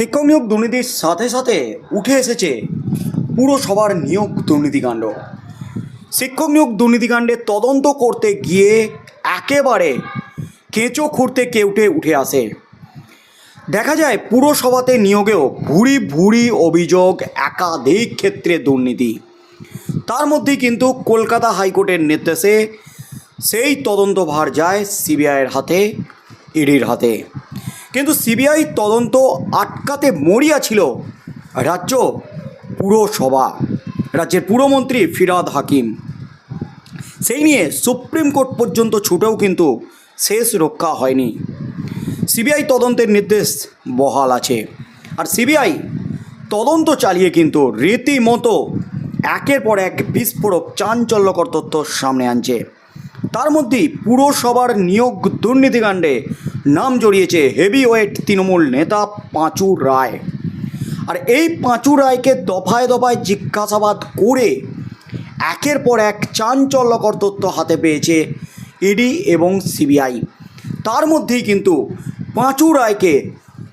শিক্ষক নিয়োগ দুর্নীতির সাথে সাথে উঠে এসেছে পুরসভার নিয়োগ দুর্নীতিকাণ্ড। শিক্ষক নিয়োগ দুর্নীতিকাণ্ডে তদন্ত করতে গিয়ে একেবারে কেঁচো খুঁড়তে কেউটে উঠে আসে। দেখা যায় পুরসভাতে নিয়োগেও ভুরি ভুরি অভিযোগ একাধিক ক্ষেত্রে দুর্নীতি। তার মধ্যেই কিন্তু কলকাতা হাইকোর্টের নির্দেশে সেই তদন্তভার যায় সিবিআইয়ের হাতে, ইডির হাতে। কিন্তু সিবিআই তদন্ত আটকাতে মরিয়া ছিল রাজ্য পুরসভা, রাজ্যের পুরমন্ত্রী ফিরাদ হাকিম। সেই নিয়ে সুপ্রিম কোর্ট পর্যন্ত ছুটেও কিন্তু শেষ রক্ষা হয়নি। সিবিআই তদন্তের নির্দেশ বহাল আছে। আর সিবিআই তদন্ত চালিয়ে কিন্তু রীতিমতো একের পর এক বিস্ফোরক চাঞ্চল্যকর তথ্য সামনে আনছে। তার মধ্যেই পুরসভার নিয়োগ দুর্নীতিকাণ্ডে নাম জড়িয়েছে হেভি ওয়েট তৃণমূল নেতা পাঁচু রায়। আর এই পাঁচু রায়কে দফায় দফায় জিজ্ঞাসাবাদ করে একের পর এক চাঞ্চল্যকর তথ্য হাতে পেয়েছে ইডি এবং সিবিআই। তার মধ্যেই কিন্তু পাঁচু রায়কে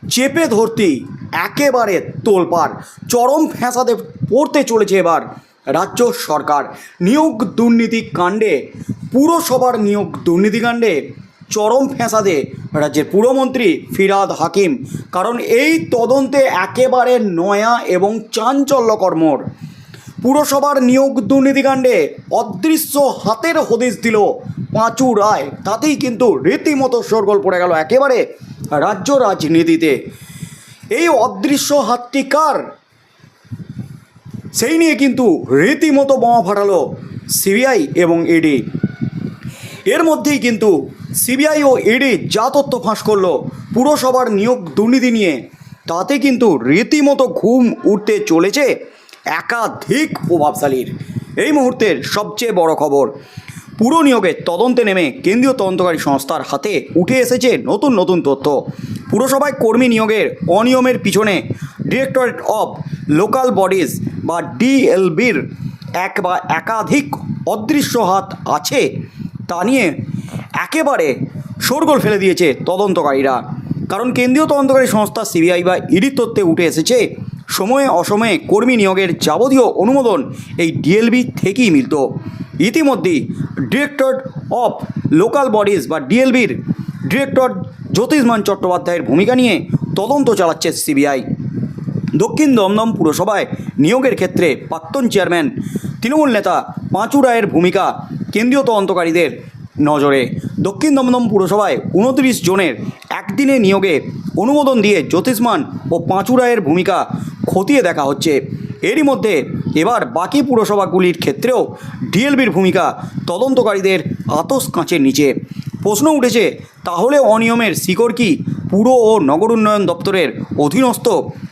চেপে ধরতেই একেবারে তোলপাড়, চরম ফ্যাসাদে পড়তে চলেছে এবার রাজ্য সরকার। নিয়োগ দুর্নীতি কাণ্ডে, পুরসভার নিয়োগ দুর্নীতিকাণ্ডে চরম ফ্যাসাদে রাজ্যের পুরমন্ত্রী ফিরাদ হাকিম। কারণ এই তদন্তে একেবারে নয়া এবং চাঞ্চল্যকর পুরসভার নিয়োগ দুর্নীতিকাণ্ডে অদৃশ্য হাতের হদিশ দিল পাঁচু রায়। তাতেই কিন্তু রীতিমতো শোরগোল পড়ে গেল একেবারে রাজ্য রাজনীতিতে। এই অদৃশ্য হাতটি কার? সেই নিয়ে কিন্তু রীতিমতো বোমা ফাটালো সিবিআই এবং ইডি। এর মধ্যেই কিন্তু সিবিআই ও ইডি যা তথ্য ফাঁস করল, পুরসভার নিয়োগ দুর্নীতি নিয়ে। তাতে কিন্তু রীতিমতো ঘুম উঠতে চলেছে একাধিক প্রভাবশালীর। এই মুহূর্তের সবচেয়ে বড় খবর, পুরো নিয়োগে তদন্তে নেমে কেন্দ্রীয় তদন্তকারী সংস্থার হাতে উঠে এসেছে নতুন নতুন তথ্য। পুরসভায় কর্মী নিয়োগের অনিয়মের পিছনে ডিরেক্টরেট অফ লোকাল বডিজ বা ডিএলবির এক বা একাধিক অদৃশ্য হাত আছে, তা নিয়ে একেবারে শোরগোল ফেলে দিয়েছে তদন্তকারীরা। কারণ কেন্দ্রীয় তদন্তকারী সংস্থা সিবিআই বা ইডির তথ্যে উঠে এসেছে, সময়ে অসময়ে কর্মী নিয়োগের যাবতীয় অনুমোদন এই ডিএলবি থেকেই মিলত। ইতিমধ্যেই ডিরেক্টর অফ লোকাল বডিজ বা ডিএলবির ডিরেক্টর জ্যোতিষমান চট্টোপাধ্যায়ের ভূমিকা নিয়ে তদন্ত চালাচ্ছে সিবিআই। দক্ষিণ দমদম পুরসভায় নিয়োগের ক্ষেত্রে প্রাক্তন চেয়ারম্যান, তৃণমূল নেতা পাঁচু রায়ের ভূমিকা কেন্দ্রীয় তদন্তকারীদের নজরে। দক্ষিণ দমদম পুরসভায় উনত্রিশ জনের একদিনে নিয়োগে অনুমোদন দিয়ে জ্যোতিষমান ও পাঁচু রায়ের ভূমিকা খতিয়ে দেখা হচ্ছে। এরই মধ্যে এবার বাকি পুরসভাগুলির ক্ষেত্রেও ডিএলবির ভূমিকা তদন্তকারীদের আতস কাঁচের নিচে। প্রশ্ন উঠেছে, তাহলে অনিয়মের শিকড় কি পুর ও নগর উন্নয়ন দপ্তরের অধীনস্থ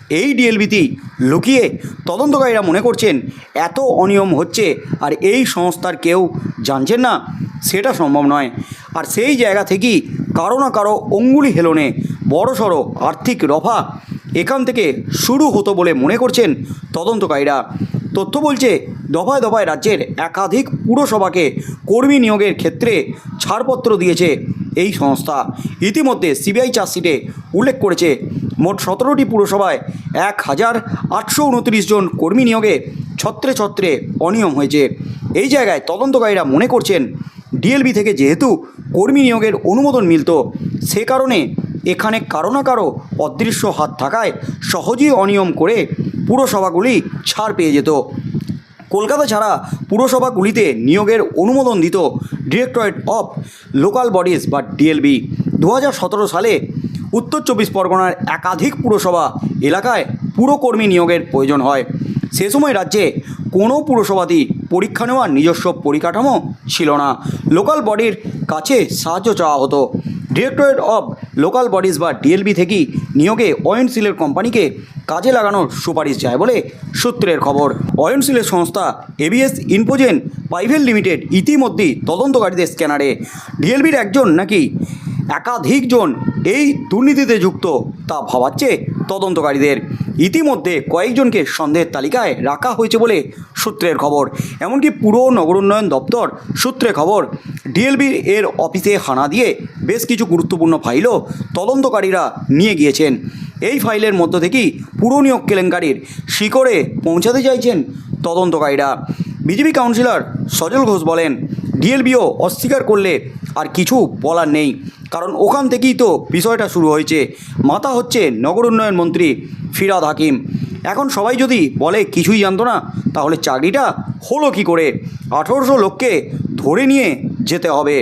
এই ডিএলবিটি লুকিয়ে তদন্তকারীরা মনে করছেন, এত অনিয়ম হচ্ছে আর এই সংস্থার কেউ জানছেন না? সেটা সম্ভব নয়। আর সেই জায়গা থেকেই কারও না কারও অঙ্গুলি হেলনে বড়সড় আর্থিক রফা এখান থেকে শুরু হতো বলে মনে করছেন তদন্তকারীরা। তথ্য বলছে, দফায় দফায় রাজ্যের একাধিক পুরসভাকে কর্মী নিয়োগের ক্ষেত্রে ছাড়পত্র দিয়েছে এই সংস্থা। ইতিমধ্যে সিবিআই চার্জশিটে উল্লেখ করেছে, মোট সতেরোটি পুরসভায় এক হাজার আটশো উনত্রিশ জন কর্মী নিয়োগে ছত্রে ছত্রে অনিয়ম হয়েছে। এই জায়গায় তদন্তকারীরা মনে করছেন ডিএলবি থেকে যেহেতু কর্মী নিয়োগের অনুমোদন মিলত, সে কারণে এখানে কারও না কারও অদৃশ্য হাত থাকায় সহজেই অনিয়ম করে পুরসভাগুলি ছাড় পেয়ে যেত। কলকাতা ছাড়া পুরসভাগুলিতে নিয়োগের অনুমোদন দিত ডিরেক্টরেট অফ লোকাল বডিজ বা ডিএলবি দু হাজার সতেরো সালে উত্তর চব্বিশ পরগনার একাধিক পুরসভা এলাকায় পুরকর্মী নিয়োগের প্রয়োজন হয়। সে সময় রাজ্যে কোনো পুরসভাতেই পরীক্ষা নেওয়ার নিজস্ব পরিকাঠামো ছিল না। লোকাল বডির কাছে সাহায্য চাওয়া হতো। ডিরেক্টরেট অফ লোকাল বডিজ বা ডিএলবি থেকেই নিয়োগে অয়নশীলের কোম্পানিকে কাজে লাগানোর সুপারিশ যায় বলে সূত্রের খবর। অয়নশীলের সংস্থা এবিএস ইনফোজেন প্রাইভেট লিমিটেড ইতিমধ্যেই তদন্তকারীদের স্ক্যানারে। ডিএলবির একজন নাকি একাধিকজন এই দুর্নীতিতে যুক্ত তা ভাবাচ্ছে তদন্তকারীদের। ইতিমধ্যে কয়েকজনকে সন্দেহের তালিকায় রাখা হয়েছে বলে সূত্রের খবর। এমনকি পুরো নগর উন্নয়ন দপ্তর সূত্রে খবর ডিএলবি এর অফিসে হানা দিয়ে বেশ কিছু গুরুত্বপূর্ণ ফাইলও তদন্তকারীরা নিয়ে গিয়েছেন। এই ফাইলের মধ্য থেকেই পুরো নিয়োগ কেলেঙ্কারির শিকড়ে পৌঁছাতে চাইছেন তদন্তকারীরা। বিজেপি কাউন্সিলর সজল ঘোষ বলেন ডিএলবিও অস্বীকার করলে আর কিছু বলার নেই, কারণ ওখান থেকেই তো বিষয়টা শুরু হয়েছে। মাথা হচ্ছে নগর উন্নয়ন মন্ত্রী ফিরাদ হাকিম। এখন সবাই যদি বলে, কিছুই জানতো না, তাহলে চাকরিটা হলো কি করে? আঠেরোশো লোককে ধরে নিয়ে যেতে হবে।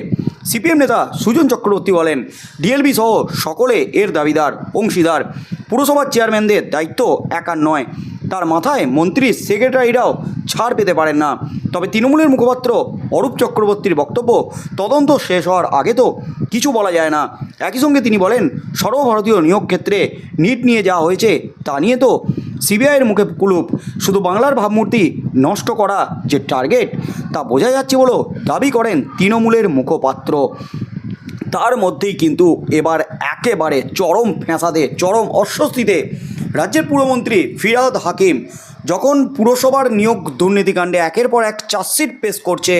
সিপিএম নেতা সুজন চক্রবর্তী বলেন, ডিএলবি সহ সকলে এর দাবিদার, অংশীদার। পুরসভার চেয়ারম্যানদের দায়িত্ব একার নয়। তার মাথায় মন্ত্রীর সেক্রেটারিরাও ছাড় পেতে পারেন না। তবে তৃণমূলের মুখপাত্র অরূপ চক্রবর্তীর বক্তব্য তদন্ত শেষ হওয়ার আগে তো কিছু বলা যায় না। একই সঙ্গে তিনি বলেন, সর্বভারতীয় নিয়োগ ক্ষেত্রে নিট নিয়ে যা হয়েছে তা নিয়ে তো সিবিআইয়ের মুখে কুলুপ। শুধু বাংলার ভাবমূর্তি নষ্ট করা যে টার্গেট, তা বোঝা যাচ্ছে বলেও দাবি করেন তৃণমূলের মুখপাত্র। তার মধ্যেই কিন্তু এবার একেবারে চরম ফ্যাঁসাদে, চরম অস্বস্তিতে রাজ্যের পুরমন্ত্রী ফিরাদ হাকিম যখন পুরসভার নিয়োগ দুর্নীতিকাণ্ডে একের পর এক চার্জশিট পেশ করছে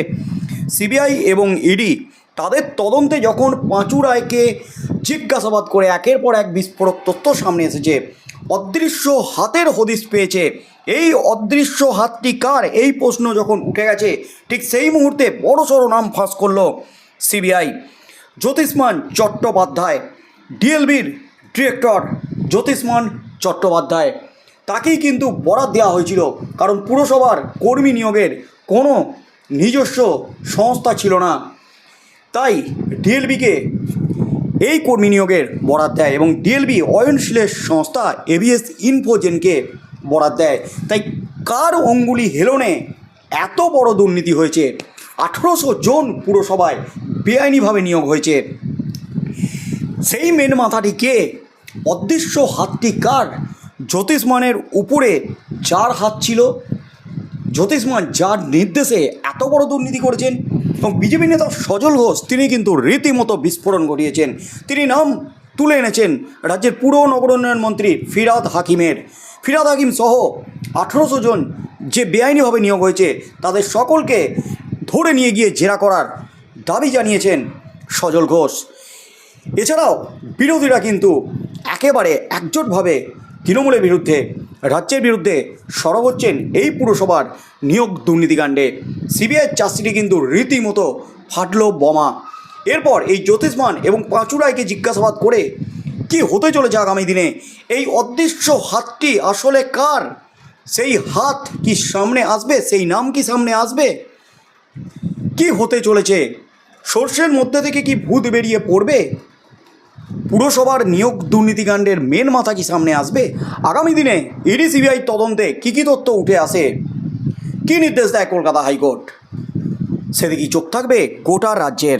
সিবিআই এবং ইডি, তাদের তদন্তে যখন পাঁচু রায়কে জিজ্ঞাসাবাদ করে একের পর এক বিস্ফোরক তথ্য সামনে এসেছে। অদৃশ্য হাতের হদিস পেয়েছে। এই অদৃশ্য হাতটি কার? এই প্রশ্ন যখন উঠে গেছে, ঠিক সেই মুহূর্তে বড় সড়ো নাম ফাঁস করল সিবিআই। জ্যোতিষ্মান চট্টোপাধ্যায়, ডিএলবির ডিরেক্টর, জ্যোতিষ্মান চট্টোপাধ্যায়। তাকেই কিন্তু বরাদ দেওয়া হয়েছিল, কারণ পুরসভার কর্মী নিয়োগের কোনো নিজস্ব সংস্থা ছিল না। তাই ডিএলবিকে এই কর্মী নিয়োগের বরাদ দেয় এবং ডিএলবি অয়নশীলের সংস্থা এভিএস ইনফোজেনকে বরাদ দেয়। তাই কার অঙ্গুলি হেলনে এত বড় দুর্নীতি হয়েছে? আঠেরোশো জন পুরসভায় বেআইনিভাবে নিয়োগ হয়েছে। সেই মেন মাথাটি কে অদৃশ্য হাতটি কার? জ্যোতিষ্মানের উপরে যার হাত ছিল। জ্যোতিষ্মান যার নির্দেশে এত বড় দুর্নীতি করেছেন এবং বিজেপি নেতা সজল ঘোষ, তিনি কিন্তু রীতিমতো বিস্ফোরণ ঘটিয়েছেন। তিনি নাম তুলে এনেছেন রাজ্যের পুর নগর উন্নয়ন মন্ত্রী ফিরাদ হাকিমের। ফিরাদ হাকিম সহ আঠেরোশো জন যে বেআইনিভাবে নিয়োগ হয়েছে, তাদের সকলকে ধরে নিয়ে গিয়ে জেরা করার দাবি জানিয়েছেন সজল ঘোষ। এছাড়াও বিরোধীরা কিন্তু একেবারে একজোটভাবে তৃণমূলের বিরুদ্ধে, রাজ্যের বিরুদ্ধে সরব হচ্ছেন এই পুরসভার নিয়োগ দুর্নীতিকাণ্ডে। সিবিআই চাষিটি কিন্তু রীতিমতো ফাটলো বোমা। এরপর এই জ্যোতিষ্মান এবং পাঁচুরাইকে জিজ্ঞাসাবাদ করে কি হতে চলেছে আগামী দিনে? এই অদৃশ্য হাতটি আসলে কার? সেই হাত কি সামনে আসবে? সেই নাম কি সামনে আসবে? কি হতে চলেছে? সর্ষের মধ্যে থেকে কি ভূত বেরিয়ে পড়বে? পুরসভার নিয়োগ দুর্নীতিকাণ্ডের মেন মাথা কি সামনে আসবে? আগামী দিনে ইডি, সিবিআই তদন্তে কী কী তথ্য উঠে আসে? কী নির্দেশ দেয় কলকাতা হাইকোর্ট? সেদিকেই চোখ থাকবে গোটা রাজ্যের।